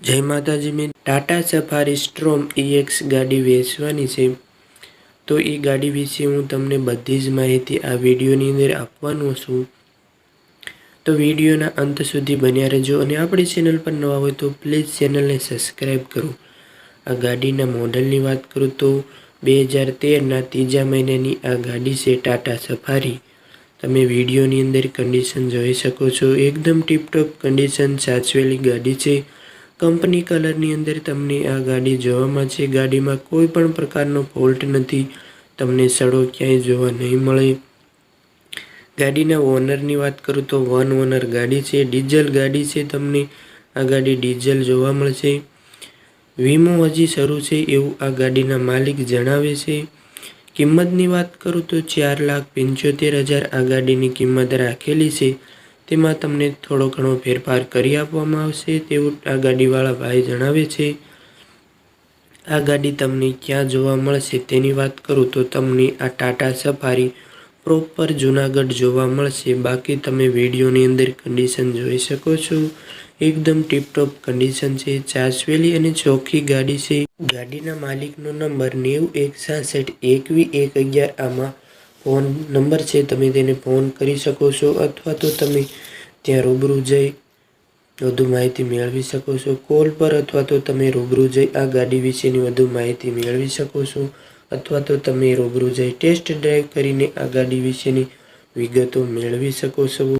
જય માતાજી, મેં ટાટા સફારી સ્ટ્રોમ ઈએક્સ ગાડી વેચવાની છે. તો એ ગાડી વિશે હું તમને બધી જ માહિતી આ વિડીયોની અંદર આપવાનો છું. તો વિડીયોના અંત સુધી બન્યા રહેજો અને આપણી ચેનલ પર નવા હોય તો પ્લીઝ ચેનલને સબસ્ક્રાઈબ કરો. આ ગાડીના મોડલની વાત કરું તો બે હજાર તેરના ત્રીજા મહિનાની આ ગાડી છે ટાટા સફારી. તમે વિડીયોની અંદર કન્ડિશન જોઈ શકો છો. એકદમ ટીપટોપ કન્ડિશન સાચવેલી ગાડી છે. કંપની કલરની અંદર તમને આ ગાડી જોવામાં છે. ગાડીમાં કોઈ પણ પ્રકારનો ફોલ્ટ નથી. તમને સડો ક્યાંય જોવા નહીં મળે. ગાડીના ઓનરની વાત કરું તો વન ઓનર ગાડી છે. ડીઝલ ગાડી છે તમને. આ ગાડી ડીઝલ જોવા મળશે. વીમો હજી શરૂ છે એવું આ ગાડીના માલિક જણાવે છે. કિંમતની વાત કરું તો ચાર લાખ પંચોતેર હજાર આ ગાડીની કિંમત રાખેલી છે. તેમાં તમને થોડો ઘણો ફેરફાર કરી આપવામાં આવશે તેવું આ ગાડીવાળા ભાઈ જણાવે છે. આ ગાડી તમને ક્યાં જોવા મળશે તેની વાત કરું તો તમને આ ટાટા સફારી પ્રોપર જુનાગઢ જોવા મળશે. બાકી તમે વિડીયોની અંદર કન્ડિશન જોઈ શકો છો. એકદમ ટીપટોપ કન્ડિશન છે. ચાસવેલી અને ચોખ્ખી ગાડી છે. ગાડીના માલિકનો નંબર નેવું એક સાસઠ એકવી એક અગિયાર આમાં ફોન નંબર છે, તમે તેને ફોન કરી શકો છો અથવા તો તમે ત્યાં રૂબરૂ જઈ વધુ માહિતી મેળવી શકો છો. કોલ પર અથવા તો તમે રૂબરૂ જઈ આ ગાડી વિશેની વધુ માહિતી મેળવી શકો છો અથવા તો તમે રૂબરૂ જઈ ટેસ્ટ ડ્રાઈવ કરીને આ ગાડી વિશેની વિગતો મેળવી શકો છો.